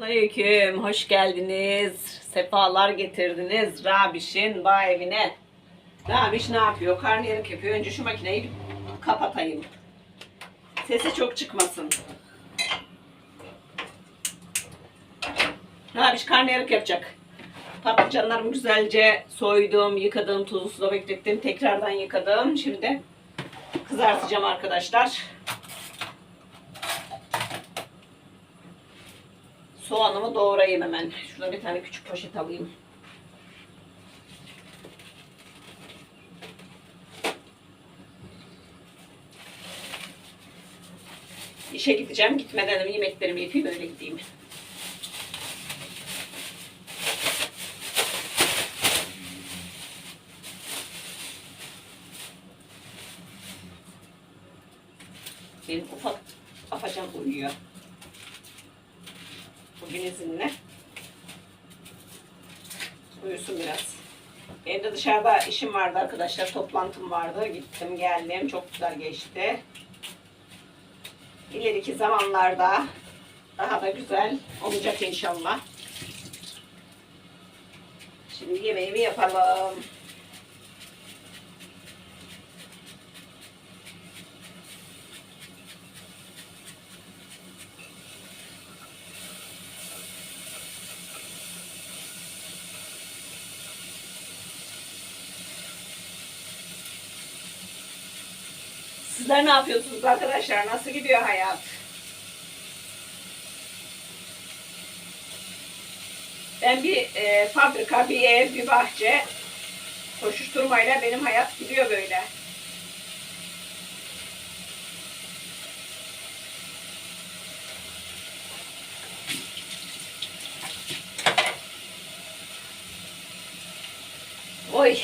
Selamünaleyküm, hoş geldiniz. Sefalar getirdiniz Rabiş'in bağ evine. Rabiş ne yapıyor? Karnıyarık yapıyor. Önce şu makineyi kapatayım. Sesi çok çıkmasın. Rabiş karnıyarık yapacak. Patlıcanlarımı güzelce soydum, yıkadım, tuzlu suda beklettim. Tekrardan yıkadım. Şimdi kızartacağım arkadaşlar. Soğanımı doğrayayım hemen. Şurada bir tane küçük poşet alayım. İşe gideceğim. Gitmeden de yemeklerimi yapayım öyle gideyim. Benim ufak afacan uyuyor. Bugün izinle. Uyusun biraz. Benim de dışarıda işim vardı arkadaşlar. Toplantım vardı. Gittim geldim. Çok güzel geçti. İleriki zamanlarda daha da güzel olacak inşallah. Şimdi yemeğimi yapalım. Sizler ne yapıyorsunuz arkadaşlar? Nasıl gidiyor hayat? Ben bir e, fabrika, bir ev, bir bahçe koşuşturmayla benim hayat gidiyor böyle. Oy.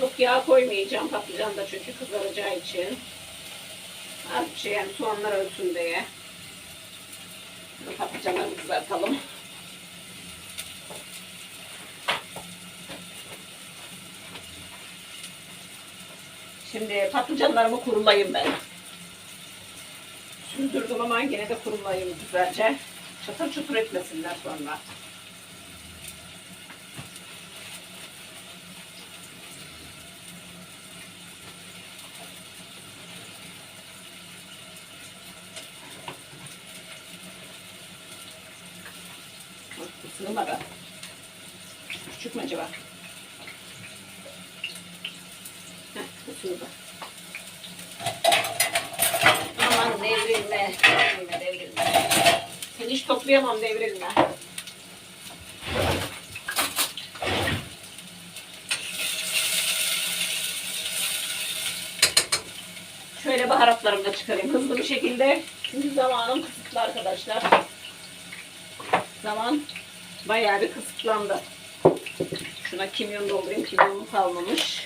Çok yağ koymayacağım patlıcan da çünkü kızaracağı için. Az bir şey yani soğanlar ölsün diye. Patlıcanları kızartalım. Şimdi patlıcanlarımı kurulayım ben. Süzdürdüm ama yine de kurulayım güzelce. Çatır çutur etmesinler sonra. Bu sığmadı. Küçük mü acaba? Heh, bu sığdı. Aman devrilme, devrilme. Seni hiç toplayamam devrilme. Şöyle baharatlarımı da çıkarayım hızlı bir şekilde. Çünkü zamanım kısıtlı arkadaşlar. Zaman bayağı bir kısıtlandı. Şuna kimyon doldurayım. Kimyonum kalmamış.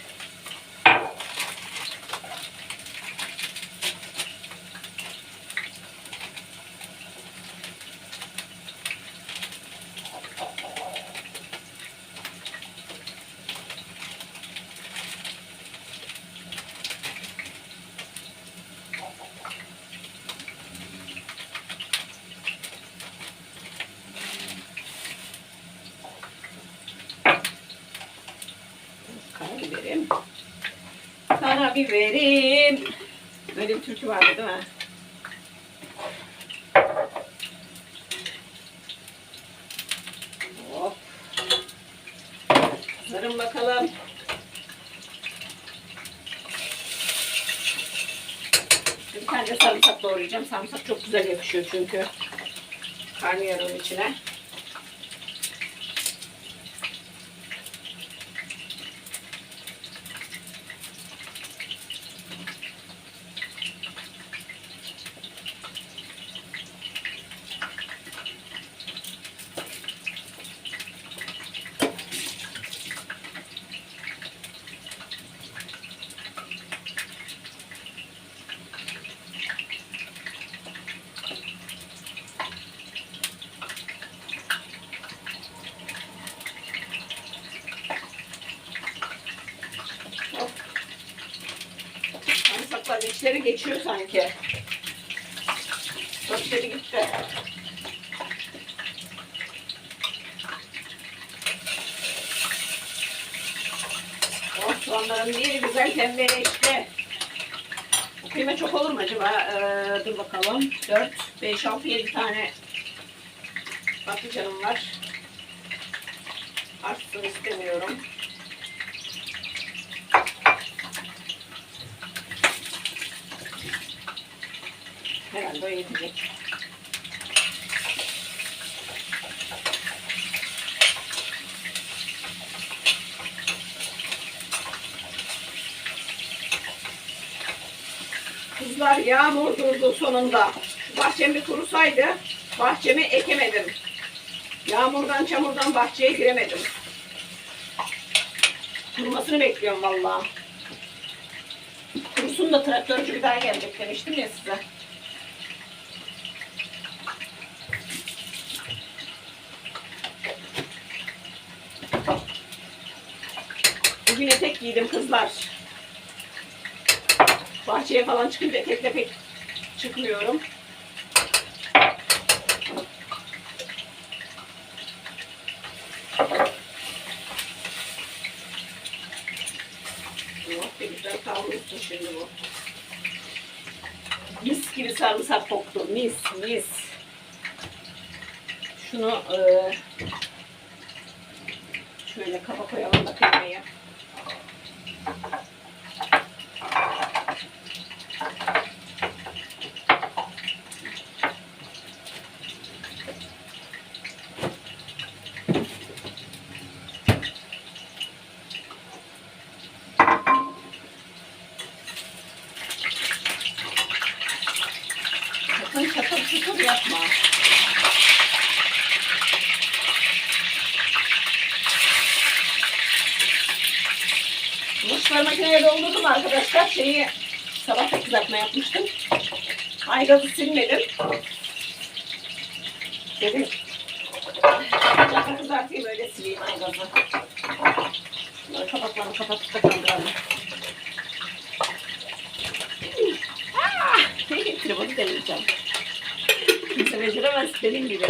Karabiberim. Böyle bir türkü vardı değil mi? Hop. Sarın bakalım. Bir tane de sarımsak doğrayacağım. Sarımsak çok güzel yakışıyor çünkü. Karnıyarığın içine. İçleri geçiyor sanki. işledi gitti. Oh soğanların bir güzel pembeleşti. Bu kıyma çok olur mu acaba? Ee, dur bakalım. 4, 5, 6, 7 tane patlıcanım var. Artsın istemiyorum. Herhalde o yetecek. Kızlar yağmur durdu sonunda. Bahçem bir kurusaydı bahçemi ekemedim. Yağmurdan çamurdan bahçeye giremedim. Kurumasını bekliyorum vallahi. Kurusun da traktörcü bir daha gelecek demiştim ya size. Bugün etek giydim kızlar. Bahçeye falan çıkınca etekle pek çıkmıyorum. Bir güzel kavrulsun şimdi bu. Mis gibi sarımsak koktu. Mis mis. Şunu eee, şöyle kaba koyalım da kıymayı. Şeyi sabah da kızartma yapmıştım. Aygazı silmedim. Dedim. Çatır kızartayım öyle sileyim aygazı. Bunları kapaklarını kapatıp da kaldıralım. Ah! Tripodu deneyeceğim. Kimse beceremez benim gibi.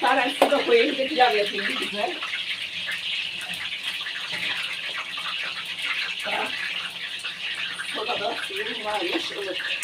Hatta ben su da bir güzel. Daha soda da suyum varmış ılık.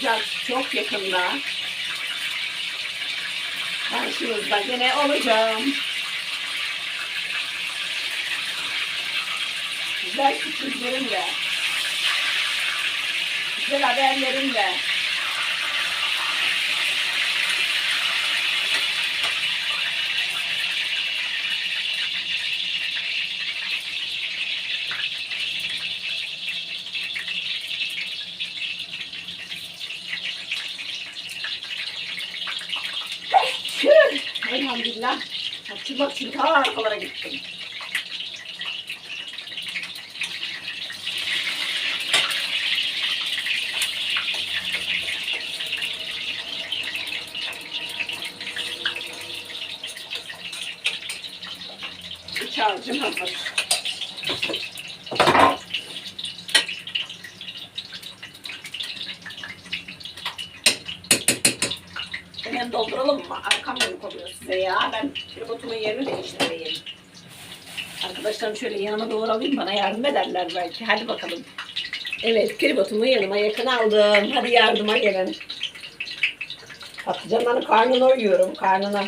Güzel, çok yakında. Karşınızda gene olacağım. Güzel sürprizlerimle. Güzel haberlerimle. Bak bak şimdi ta arkalara gittim. İç harcım hazır. Hemen dolduralım mı? Arkam yanık oluyor size ya. Ben tripodumun yerini değiştireyim. Arkadaşlarım şöyle yanıma doğru alayım bana yardım ederler belki. Hadi bakalım. Evet kribotumu yanıma yakın aldım. Hadi yardıma gelin. Patlıcanların karnına uyuyorum. Karnına.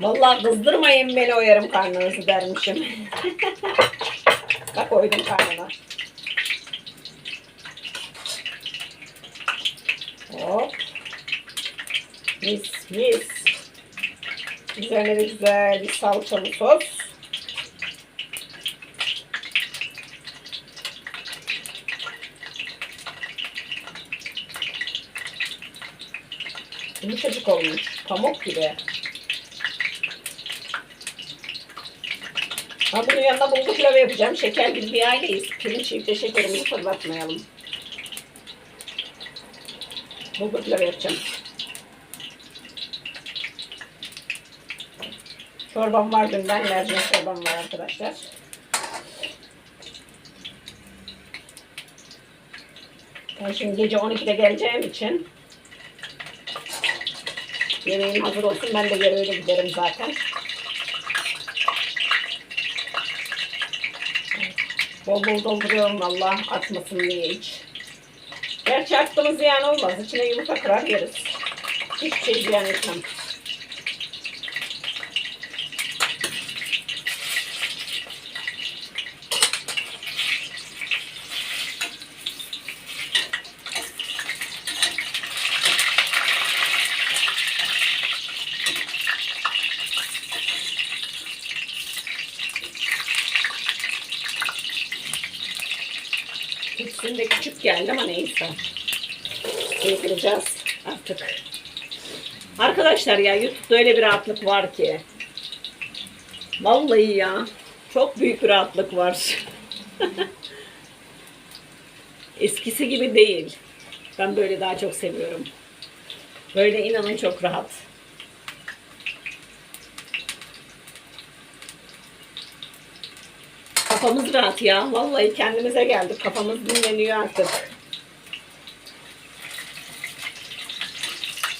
Vallahi kızdırmayın beni o yarım karnınızı dermişim. Bak koydum karnına. Hop. Mis mis. Üzerine de güzel bir salçalı sos. Yumuşacık olmuş. Pamuk gibi. Ben bunun yanına bulgur pilavı yapacağım. Şeker gibi bir aileyiz. Pirinç yiyip de şekerimizi fırlatmayalım. Bulgur pilavı yapacağım. Çorbam var dünden. Mercimek çorbam var arkadaşlar. Ben şimdi gece 12'de geleceğim için yemeğim hazır olsun. Ben de geri giderim zaten. Bol bol dolduruyorum valla atmasın diye hiç. Gerçi attığımız ziyan olmaz. İçine yumurta kırar yeriz. Hiçbir şey ziyan etmem. İkisini de küçük geldi ama neyse. Sığdıracağız artık. Arkadaşlar ya YouTube'da öyle bir rahatlık var ki. Vallahi ya. Çok büyük bir rahatlık var. Eskisi gibi değil. Ben böyle daha çok seviyorum. Böyle inanın çok rahat. Kafamız rahat ya. Vallahi kendimize geldik. Kafamız dinleniyor artık.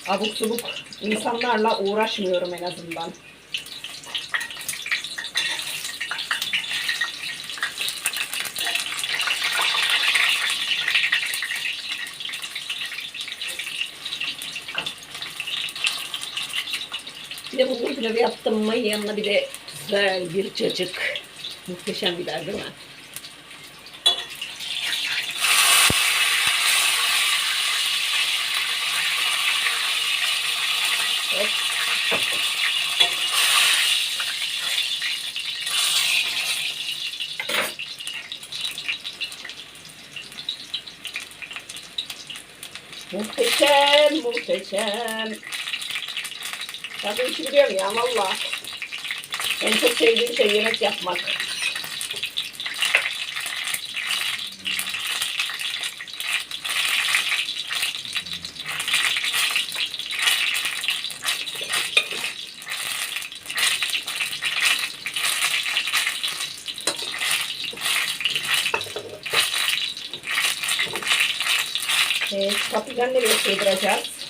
Abuk subuk insanlarla uğraşmıyorum en azından. Bir de bulgur pilavı yaptım mı yanına bir de güzel bir cacık. Muhteşem biber değil mi? Hop. Muhteşem, muhteşem. Ya bu işi biliyorum ya valla. En çok sevdiğim şey yemek yapmak. Evet, patlıcan nereye sığdıracağız?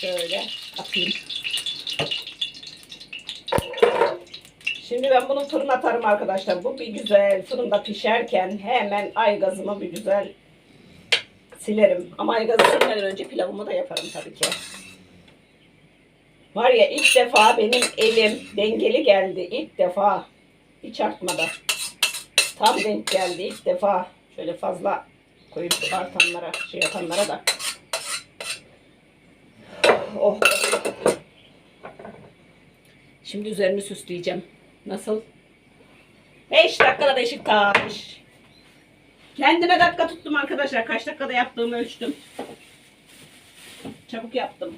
Şöyle atayım. Şimdi ben bunu fırına atarım arkadaşlar. Bu bir güzel fırında pişerken hemen ay gazımı bir güzel silerim. Ama ay gazı silmeden önce pilavımı da yaparım tabii ki. Var ya ilk defa benim elim dengeli geldi. İlk defa. Hiç artmadı. Tam denk geldi ilk defa. Şöyle fazla koyup artanlara, şey yapanlara da. Oh. Şimdi üzerini süsleyeceğim. Nasıl? 5 dakikada beşik kalmış. Kendime dakika tuttum arkadaşlar. Kaç dakikada yaptığımı ölçtüm. Çabuk yaptım.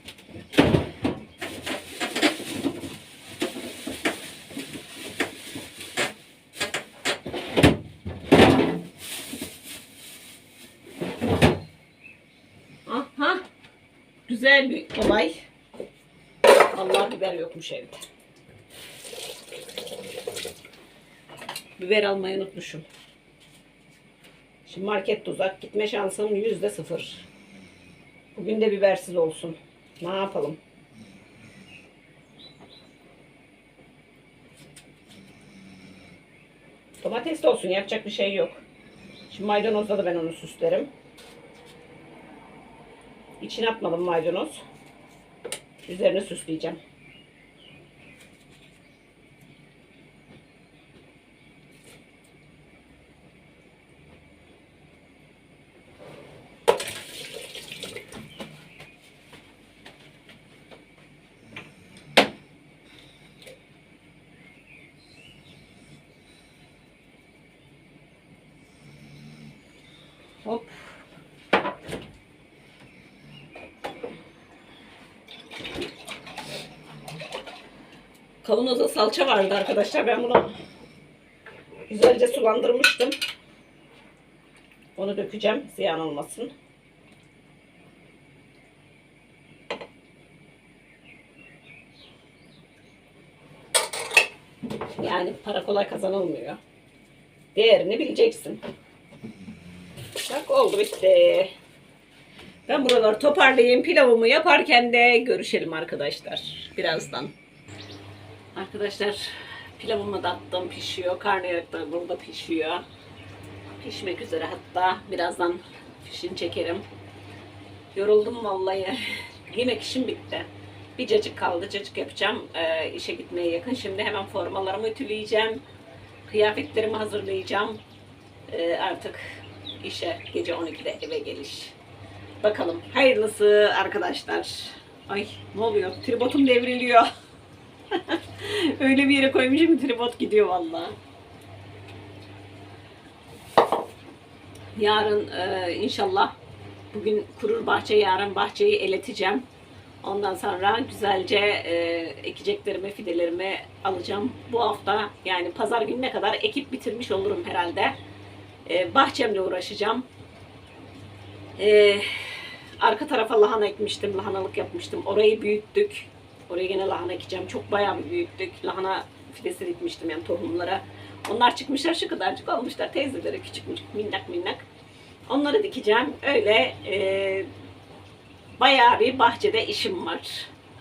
Güzel bir olay. Allah biber yokmuş evde. Biber almayı unutmuşum. Şimdi market uzak. Gitme şansım yüzde sıfır. Bugün de bibersiz olsun. Ne yapalım? Domates de olsun. Yapacak bir şey yok. Şimdi maydanozla da ben onu süslerim. İçine atmadım maydanoz. Üzerine süsleyeceğim. Hop. Kavanozda salça vardı arkadaşlar. Ben bunu güzelce sulandırmıştım. Onu dökeceğim. Ziyan olmasın. Yani para kolay kazanılmıyor. Değerini bileceksin. Bak oldu bitti. Ben buraları toparlayayım. Pilavımı yaparken de görüşelim arkadaşlar. Birazdan. Arkadaşlar pilavımı da attım pişiyor. Karnıyarık da burada pişiyor. Pişmek üzere hatta. Birazdan fişini çekerim. Yoruldum vallahi. Yemek işim bitti. Bir cacık kaldı. Cacık yapacağım. Ee, işe gitmeye yakın. Şimdi hemen formalarımı ütüleyeceğim. Kıyafetlerimi hazırlayacağım. Ee, artık işe gece 12'de eve geliş. Bakalım. Hayırlısı arkadaşlar. Ay ne oluyor? Tribodum devriliyor. Öyle bir yere koymuşum ki tribot gidiyor vallahi. Yarın e, inşallah bugün kurur bahçe, yarın bahçeyi eleteceğim. Ondan sonra güzelce e, ekeceklerimi, fidelerimi alacağım. Bu hafta yani pazar gününe kadar ekip bitirmiş olurum herhalde. E, bahçemle uğraşacağım. E, arka tarafa lahana ekmiştim, lahanalık yapmıştım. Orayı büyüttük. Oraya gene lahana ekeceğim. Çok bayağı bir büyüttük. Lahana fidesi dikmiştim yani tohumlara. Onlar çıkmışlar şu kadarcık olmuşlar. Teyzeleri küçük küçük minnak minnak. Onları dikeceğim. Öyle e, bayağı bir bahçede işim var.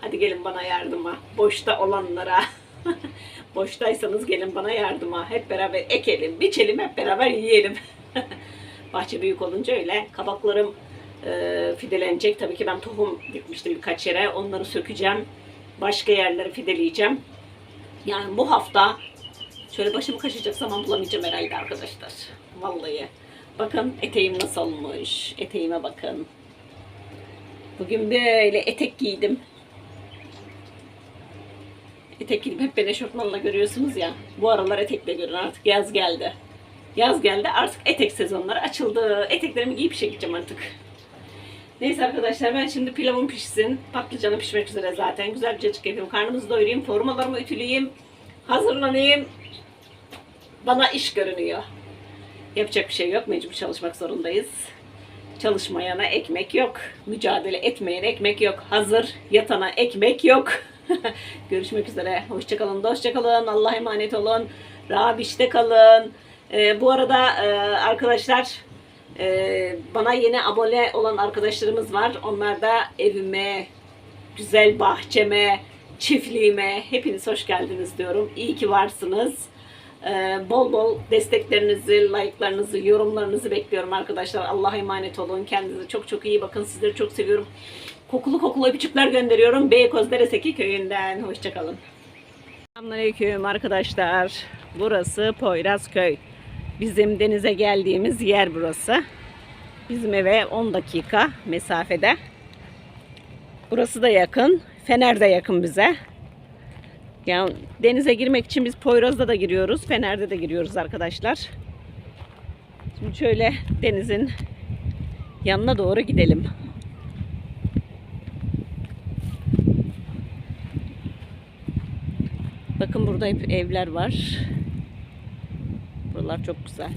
Hadi gelin bana yardıma. Boşta olanlara. Boştaysanız gelin bana yardıma. Hep beraber ekelim, biçelim, hep beraber yiyelim. Bahçe büyük olunca öyle. Kabaklarım e, fidelenecek. Tabii ki ben tohum dikmiştim birkaç yere. Onları sökeceğim. Başka yerleri fideleyeceğim. Yani bu hafta şöyle başımı kaşıyacak zaman bulamayacağım herhalde arkadaşlar. Vallahi. Bakın eteğim nasıl olmuş. Eteğime bakın. Bugün böyle etek giydim. Etek giydim. Hep beni eşofmanla görüyorsunuz ya. Bu aralar etekle görün artık yaz geldi. Yaz geldi artık etek sezonları açıldı. Eteklerimi giyip işe artık. Neyse arkadaşlar ben şimdi pilavım pişsin. Patlıcanı pişmek üzere zaten. Güzel bir cacık yapayım. Karnımızı doyurayım. Formalarımı ütüleyeyim. Hazırlanayım. Bana iş görünüyor. Yapacak bir şey yok. Mecbur çalışmak zorundayız. Çalışmayana ekmek yok. Mücadele etmeyene ekmek yok. Hazır yatana ekmek yok. Görüşmek üzere. Hoşçakalın. Hoşçakalın. Allah'a emanet olun. Rabişte kalın. Ee, bu arada e, arkadaşlar e, bana yeni abone olan arkadaşlarımız var. Onlar da evime, güzel bahçeme, çiftliğime hepiniz hoş geldiniz diyorum. İyi ki varsınız. Ee, bol bol desteklerinizi, like'larınızı, yorumlarınızı bekliyorum arkadaşlar. Allah'a emanet olun. Kendinize çok çok iyi bakın. Sizleri çok seviyorum. Kokulu kokulu öpücükler gönderiyorum. Beykoz Dereseki köyünden. Hoşçakalın. Selamünaleyküm arkadaşlar. Burası Poyrazköy. Bizim denize geldiğimiz yer burası. Bizim eve 10 dakika mesafede. Burası da yakın. Fener de yakın bize. Yani denize girmek için biz Poyraz'da da giriyoruz. Fener'de de giriyoruz arkadaşlar. Şimdi şöyle denizin yanına doğru gidelim. Bakın burada hep evler var. Buralar çok güzel.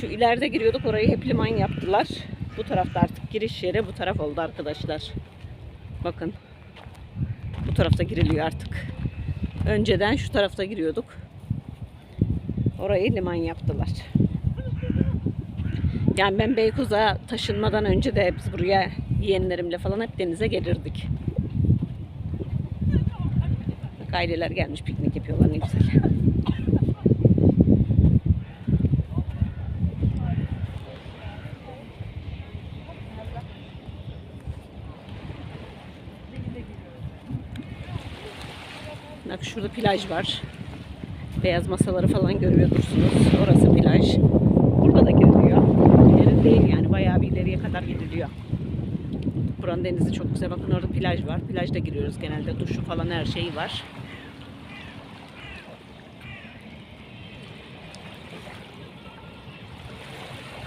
Şu ileride giriyorduk. Orayı hep liman yaptılar. Bu tarafta artık giriş yeri bu taraf oldu arkadaşlar. Bakın. Bu tarafta giriliyor artık. Önceden şu tarafta giriyorduk. Orayı liman yaptılar. Yani ben Beykoz'a taşınmadan önce de biz buraya yeğenlerimle falan hep denize gelirdik. Aileler gelmiş piknik yapıyorlar ne güzel. Bak şurada plaj var. Beyaz masaları falan görüyorsunuz. Orası plaj. Burada da görülüyor. Derin değil yani bayağı bir ileriye kadar gidiliyor. Buranın denizi çok güzel. Bakın orada plaj var. Plajda giriyoruz genelde. Duşu falan her şeyi var.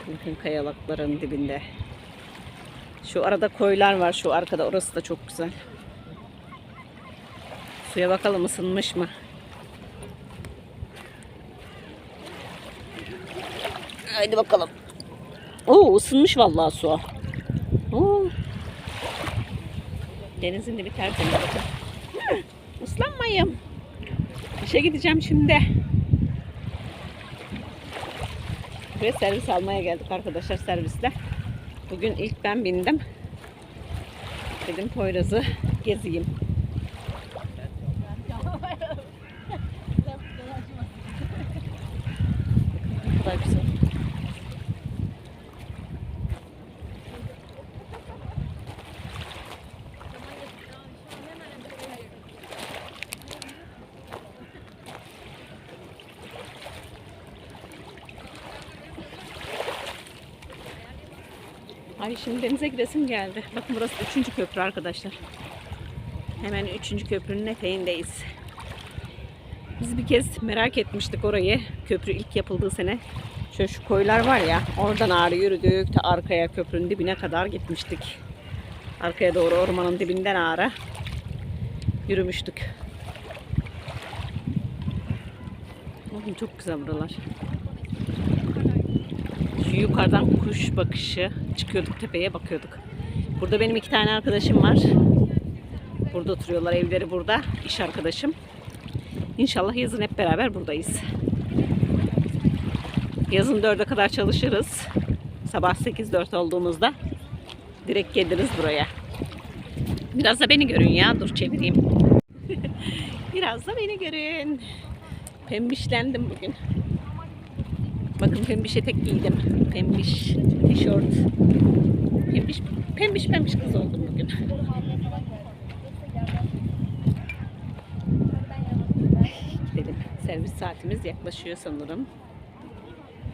Bakın kayalıkların dibinde. Şu arada koylar var. Şu arkada orası da çok güzel. Suya bakalım ısınmış mı? Haydi bakalım. Oo ısınmış vallahi su. Oo. Denizin dibi tertemiz Islanmayayım. İşe gideceğim şimdi. Ve servis almaya geldik arkadaşlar servisle. Bugün ilk ben bindim. Dedim Poyraz'ı gezeyim. Ne kadar güzel. Ay şimdi denize gidesim geldi. Bakın burası üçüncü köprü arkadaşlar. Hemen üçüncü köprünün eteğindeyiz. Biz bir kez merak etmiştik orayı. Köprü ilk yapıldığı sene. Şöyle şu koylar var ya oradan ağrı yürüdük de arkaya köprünün dibine kadar gitmiştik. Arkaya doğru ormanın dibinden ağrı yürümüştük. Bakın çok güzel buralar. Yukarıdan kuş bakışı çıkıyorduk tepeye bakıyorduk. Burada benim iki tane arkadaşım var. Burada oturuyorlar evleri burada. İş arkadaşım. İnşallah yazın hep beraber buradayız. Yazın 4'e kadar çalışırız. Sabah 8-4 olduğumuzda direkt geliriz buraya. Biraz da beni görün ya. Dur çevireyim. Biraz da beni görün. Pembişlendim bugün. Bakın pembiş etek giydim. Pembiş tişört. Pembiş, pembiş pembiş kız oldum bugün. Gidelim. Servis saatimiz yaklaşıyor sanırım.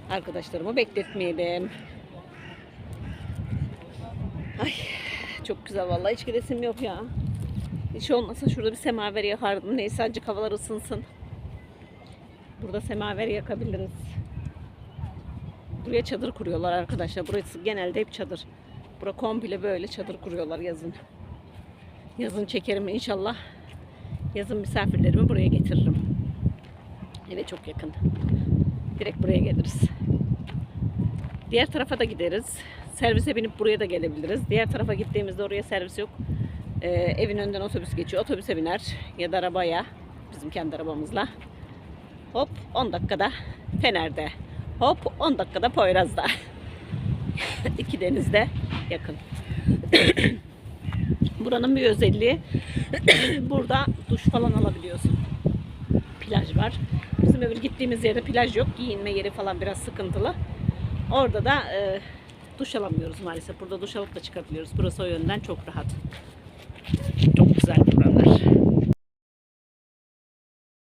Arkadaşlarımı bekletmeyelim. Ay çok güzel vallahi hiç gidesim yok ya. Hiç olmasa şurada bir semaver yakardım. Neyse azıcık havalar ısınsın. Burada semaver yakabiliriz. Buraya çadır kuruyorlar arkadaşlar. Burası genelde hep çadır. Bura komple böyle çadır kuruyorlar yazın. Yazın çekerim inşallah. Yazın misafirlerimi buraya getiririm. Eve çok yakın. Direkt buraya geliriz. Diğer tarafa da gideriz. Servise binip buraya da gelebiliriz. Diğer tarafa gittiğimizde oraya servis yok. Ee, evin önünden otobüs geçiyor. Otobüse biner ya da arabaya. Bizim kendi arabamızla. Hop 10 dakikada Fener'de. Hop 10 dakikada Poyraz'da. İki denizde yakın. Buranın bir özelliği burada duş falan alabiliyorsun. Plaj var. Bizim öbür gittiğimiz yerde plaj yok. Giyinme yeri falan biraz sıkıntılı. Orada da e, duş alamıyoruz maalesef. Burada duş alıp da çıkabiliyoruz. Burası o yönden çok rahat.